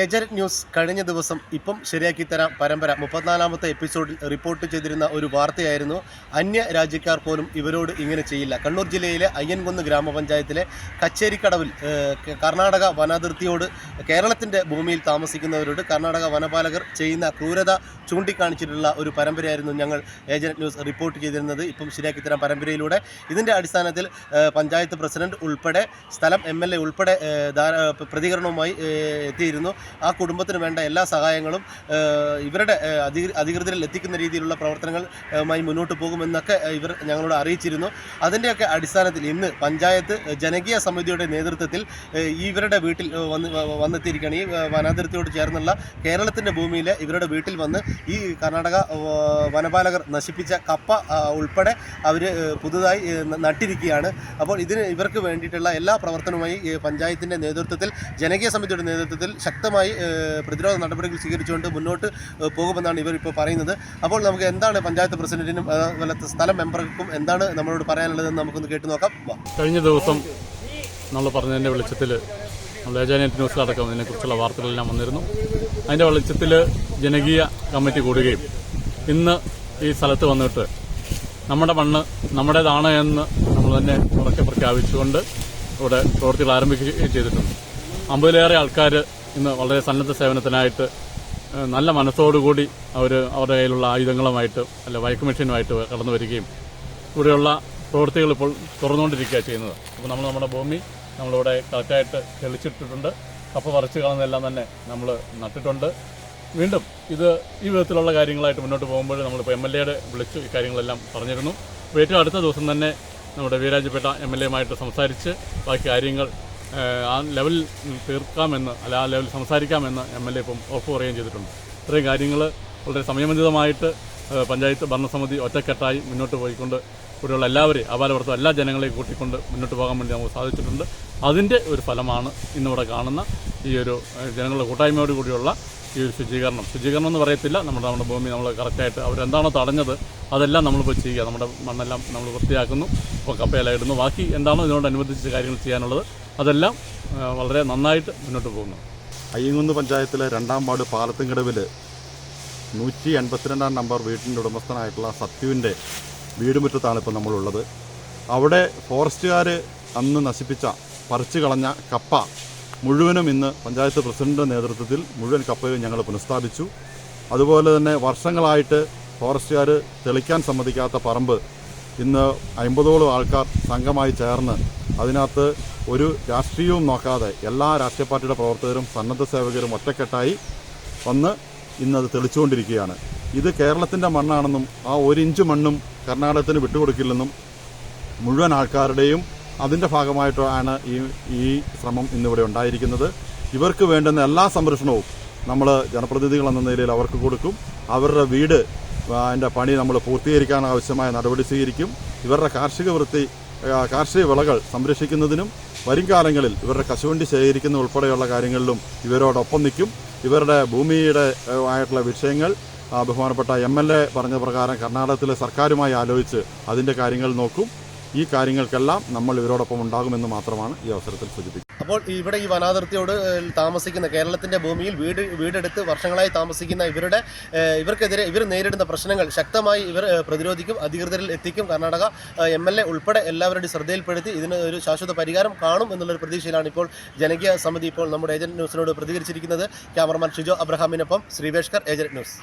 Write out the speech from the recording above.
Agent news കഴിഞ്ഞ ദിവസം ഇപ്പം ശരിയാക്കി തരാം പരമ്പര. മുപ്പത്തിനാലാമത്തെ എപ്പിസോഡിൽ റിപ്പോർട്ട് ചെയ്തിരുന്ന ഒരു വാർത്തയായിരുന്നു അന്യ രാജ്യക്കാർ പോലും ഇവരോട് ഇങ്ങനെ ചെയ്യില്ല. കണ്ണൂർ ജില്ലയിലെ അയ്യൻകുന്ന് ഗ്രാമപഞ്ചായത്തിലെ കച്ചേരിക്കടവിൽ കർണാടക വനാതിർത്തിയോട് കേരളത്തിന്റെ ഭൂമിയിൽ താമസിക്കുന്നവരോട് കർണാടക വനപാലകർ ചെയ്യുന്ന ക്രൂരത ചൂണ്ടിക്കാണിച്ചിട്ടുള്ള ഒരു പരമ്പരയായിരുന്നു ഞങ്ങൾ ഏജന്റ് ന്യൂസ് റിപ്പോർട്ട് ചെയ്തിരുന്നത്. ഇപ്പം ശരിയാക്കി തരാം പരമ്പരയിലൂടെ. ഇതിന്റെ അടിസ്ഥാനത്തിൽ പഞ്ചായത്ത് പ്രസിഡന്റ് ഉൾപ്പെടെ സ്ഥലം എം ഉൾപ്പെടെ പ്രതികരണവുമായി എത്തിയിരുന്നു. ആ കുടുംബത്തിന് വേണ്ട എല്ലാ സഹായങ്ങളും ഇവരുടെ അധികൃതരിൽ എത്തിക്കുന്ന രീതിയിലുള്ള പ്രവർത്തനങ്ങളുമായി മുന്നോട്ട് പോകുമെന്നൊക്കെ ഇവർ ഞങ്ങളോട് അറിയിച്ചിരുന്നു. അതിന്റെയൊക്കെ അടിസ്ഥാനത്തിൽ ഇന്ന് പഞ്ചായത്ത് ജനകീയ സമിതിയുടെ നേതൃത്വത്തിൽ ഇവരുടെ വീട്ടിൽ വന്ന് വന്നെത്തിയിരിക്കുകയാണ്. ഈ വനാതിർത്തിയോട് ചേർന്നുള്ള കേരളത്തിന്റെ ഭൂമിയിലെ ഇവരുടെ വീട്ടിൽ വന്ന് ഈ കർണാടക വനപാലകർ നശിപ്പിച്ച കപ്പ ഉൾപ്പെടെ അവർ പുതുതായി നട്ടിരിക്കുകയാണ്. അപ്പോൾ ഇതിന് ഇവർക്ക് വേണ്ടിയിട്ടുള്ള എല്ലാ പ്രവർത്തനവുമായി പഞ്ചായത്തിന്റെ നേതൃത്വത്തിൽ ജനകീയ സമിതിയുടെ നേതൃത്വത്തിൽ ശക്തമായി പ്രതിരോധ നടപടികൾ സ്വീകരിച്ചുകൊണ്ട് മുന്നോട്ട് പോകുമെന്നാണ് ഇവർ ഇപ്പോൾ പറയുന്നത്. അപ്പോൾ നമുക്ക് എന്താണ് പഞ്ചായത്ത് പ്രസിഡന്റിനും അതുപോലെ സ്ഥലം മെമ്പർക്കും എന്താണ് നമ്മളോട് പറയാനുള്ളതെന്ന് നമുക്കൊന്ന് കേട്ടു നോക്കാം. കഴിഞ്ഞ ദിവസം നമ്മൾ പറഞ്ഞതിന്റെ വെളിച്ചത്തിൽ ന്യൂസ് അടക്കം ഇതിനെക്കുറിച്ചുള്ള വാർത്തകളെല്ലാം വന്നിരുന്നു. അതിന്റെ വെളിച്ചത്തിൽ ജനകീയ കമ്മിറ്റി കൂടുകയും ഇന്ന് ഈ സ്ഥലത്ത് വന്നിട്ട് നമ്മുടെ മണ്ണ് നമ്മുടേതാണ് എന്ന് നമ്മൾ തന്നെ ഉറക്കെ പ്രഖ്യാപിച്ചുകൊണ്ട് ഇവിടെ പ്രവൃത്തികൾ ആരംഭിക്കുകയും ചെയ്തിട്ടുണ്ട്. അമ്പതിലേറെ ആൾക്കാർ ഇന്ന് വളരെ സന്നദ്ധ സേവനത്തിനായിട്ട് നല്ല മനസ്സോടുകൂടി അവർ അവരുടെ കയ്യിലുള്ള ആയുധങ്ങളുമായിട്ട് അല്ല വൈക്ക് മെഷീനുമായിട്ട് കടന്നു വരികയും ഇവിടെയുള്ള പ്രവൃത്തികൾ ഇപ്പോൾ തുറന്നുകൊണ്ടിരിക്കുക ചെയ്യുന്നത്. അപ്പോൾ നമ്മൾ നമ്മുടെ ഭൂമി നമ്മളിവിടെ കറക്റ്റായിട്ട് തെളിച്ചിട്ടിട്ടുണ്ട്. കപ്പ പറിച്ചു കളഞ്ഞെല്ലാം തന്നെ നമ്മൾ നട്ടിട്ടുണ്ട്. വീണ്ടും ഇത് ഈ വിധത്തിലുള്ള കാര്യങ്ങളായിട്ട് മുന്നോട്ട് പോകുമ്പോൾ നമ്മളിപ്പോൾ എം എൽ എയുടെ വിളിച്ചു ഈ കാര്യങ്ങളെല്ലാം പറഞ്ഞിരുന്നു. ഏറ്റവും അടുത്ത ദിവസം തന്നെ നമ്മുടെ വീരാജപേട്ട എം എൽ എയുമായിട്ട് സംസാരിച്ച് ബാക്കി കാര്യങ്ങൾ ആ ലെവൽ തീർക്കാമെന്ന് അല്ല ആ ലെവൽ സംസാരിക്കാമെന്ന് എം എൽ എ ഇപ്പം ഉറപ്പ് പറയുകയും ചെയ്തിട്ടുണ്ട്. ഇത്രയും കാര്യങ്ങൾ വളരെ സമയബന്ധിതമായിട്ട് പഞ്ചായത്ത് ഭരണസമിതി ഒറ്റക്കെട്ടായി മുന്നോട്ട് പോയിക്കൊണ്ട് ഇവിടെയുള്ള എല്ലാവരെയും അപാലവർത്തം എല്ലാ ജനങ്ങളെയും കൂട്ടിക്കൊണ്ട് മുന്നോട്ട് പോകാൻ വേണ്ടി നമുക്ക് സാധിച്ചിട്ടുണ്ട്. അതിന്റെ ഒരു ഫലമാണ് ഇന്നിവിടെ കാണുന്ന ഈ ഒരു ജനങ്ങളുടെ കൂട്ടായ്മയോട് കൂടിയുള്ള ഈ ഒരു ശുചീകരണം. ശുചീകരണം എന്ന് പറയത്തില്ല നമ്മുടെ നമ്മുടെ ഭൂമി നമ്മൾ കറക്റ്റായിട്ട് അവരെന്താണോ തടഞ്ഞത് അതെല്ലാം നമ്മളിപ്പോൾ ചെയ്യുക. നമ്മുടെ മണ്ണെല്ലാം നമ്മൾ വൃത്തിയാക്കുന്നു ഇപ്പോൾ കപ്പയെല്ലാം ഇടുന്നു. ബാക്കി എന്താണോ ഇതിനോടനുബന്ധിച്ച് കാര്യങ്ങൾ ചെയ്യാനുള്ളത് അതെല്ലാം വളരെ നന്നായിട്ട് മുന്നോട്ട് പോകുന്നു. അയ്യങ്കുന്ന് പഞ്ചായത്തിലെ രണ്ടാം വാർഡ് പാലത്തുംകടവിൽ നൂറ്റി എൺപത്തിരണ്ടാം നമ്പർ വീട്ടിന്റെ ഉടമസ്ഥനായിട്ടുള്ള സത്യുവിന്റെ വീടുമുറ്റത്താണ് ഇപ്പോൾ നമ്മളുള്ളത്. അവിടെ ഫോറസ്റ്റുകാർ അന്ന് നശിപ്പിച്ച പറിച്ചു കളഞ്ഞ കപ്പ മുഴുവനും ഇന്ന് പഞ്ചായത്ത് പ്രസിഡന്റിന്റെ നേതൃത്വത്തിൽ മുഴുവൻ കപ്പയും ഞങ്ങൾ പുനഃസ്ഥാപിച്ചു. അതുപോലെ തന്നെ വർഷങ്ങളായിട്ട് ഫോറസ്റ്റുകാർ തെളിക്കാൻ സമ്മതിക്കാത്ത പറമ്പ് ഇന്ന് അമ്പതോളം ആൾക്കാർ സംഘമായി ചേർന്ന് അതിനകത്ത് ഒരു രാഷ്ട്രീയവും നോക്കാതെ എല്ലാ രാഷ്ട്രീയ പാർട്ടിയുടെ പ്രവർത്തകരും സന്നദ്ധ സേവകരും ഒറ്റക്കെട്ടായി വന്ന് ഇന്നത് തെളിച്ചുകൊണ്ടിരിക്കുകയാണ്. ഇത് കേരളത്തിന്റെ മണ്ണാണെന്നും ആ ഒരു ഇഞ്ച് മണ്ണും കർണാടകത്തിന് വിട്ടുകൊടുക്കില്ലെന്നും മുഴുവൻ ആൾക്കാരുടെയും അതിന്റെ ഭാഗമായിട്ടാണ് ഈ ഈ ശ്രമം ഇന്നിവിടെ ഉണ്ടായിരിക്കുന്നത്. ഇവർക്ക് വേണ്ടുന്ന എല്ലാ സംരക്ഷണവും നമ്മൾ ജനപ്രതിനിധികൾ എന്ന നിലയിൽ അവർക്ക് കൊടുക്കും. അവരുടെ വീട് അതിന്റെ പണി നമ്മൾ പൂർത്തീകരിക്കാൻ ആവശ്യമായ നടപടി സ്വീകരിക്കും. ഇവരുടെ കാർഷിക വൃത്തി കാർഷിക വിളകൾ സംരക്ഷിക്കുന്നതിനും വരും കാലങ്ങളിൽ ഇവരുടെ കശുവണ്ടി ശേഖരിക്കുന്ന ഉൾപ്പെടെയുള്ള കാര്യങ്ങളിലും ഇവരോടൊപ്പം നിൽക്കും. ഇവരുടെ ഭൂമിയുടെ ആയിട്ടുള്ള വിഷയങ്ങൾ ബഹുമാനപ്പെട്ട എം എൽ എ പറഞ്ഞ പ്രകാരം കർണാടകത്തിലെ സർക്കാരുമായി ആലോചിച്ച് അതിന്റെ കാര്യങ്ങൾ നോക്കും. ഈ കാര്യങ്ങൾക്കെല്ലാം നമ്മൾ ഇവരോടൊപ്പം ഉണ്ടാകുമെന്ന് മാത്രമാണ് ഈ അവസരത്തിൽ സൂചിപ്പിക്കുന്നത്. അപ്പോൾ ഇവിടെ ഈ വനാതിർത്തിയോട് താമസിക്കുന്ന കേരളത്തിന്റെ ഭൂമിയിൽ വീട് വീടെടുത്ത് വർഷങ്ങളായി താമസിക്കുന്ന ഇവരുടെ ഇവർക്കെതിരെ ഇവർ നേരിടുന്ന പ്രശ്നങ്ങൾ ശക്തമായി ഇവർ പ്രതിരോധിക്കും അധികൃതരിൽ എത്തിക്കും. കർണാടക എം എൽ എ ഉൾപ്പെടെ എല്ലാവരുടെയും ശ്രദ്ധയിൽപ്പെടുത്തി ഇതിന് ഒരു ശാശ്വത പരിഹാരം കാണും എന്നുള്ളൊരു പ്രതീക്ഷയിലാണ് ഇപ്പോൾ ജനകീയ സമിതി ഇപ്പോൾ നമ്മുടെ ഏജന്റ് ന്യൂസിനോട് പ്രതികരിച്ചിരിക്കുന്നത്. ക്യാമറമാൻ ഷിജോ അബ്രഹാമിനൊപ്പം ശ്രീവേഷ്കർ ഏജന്റ് ന്യൂസ്.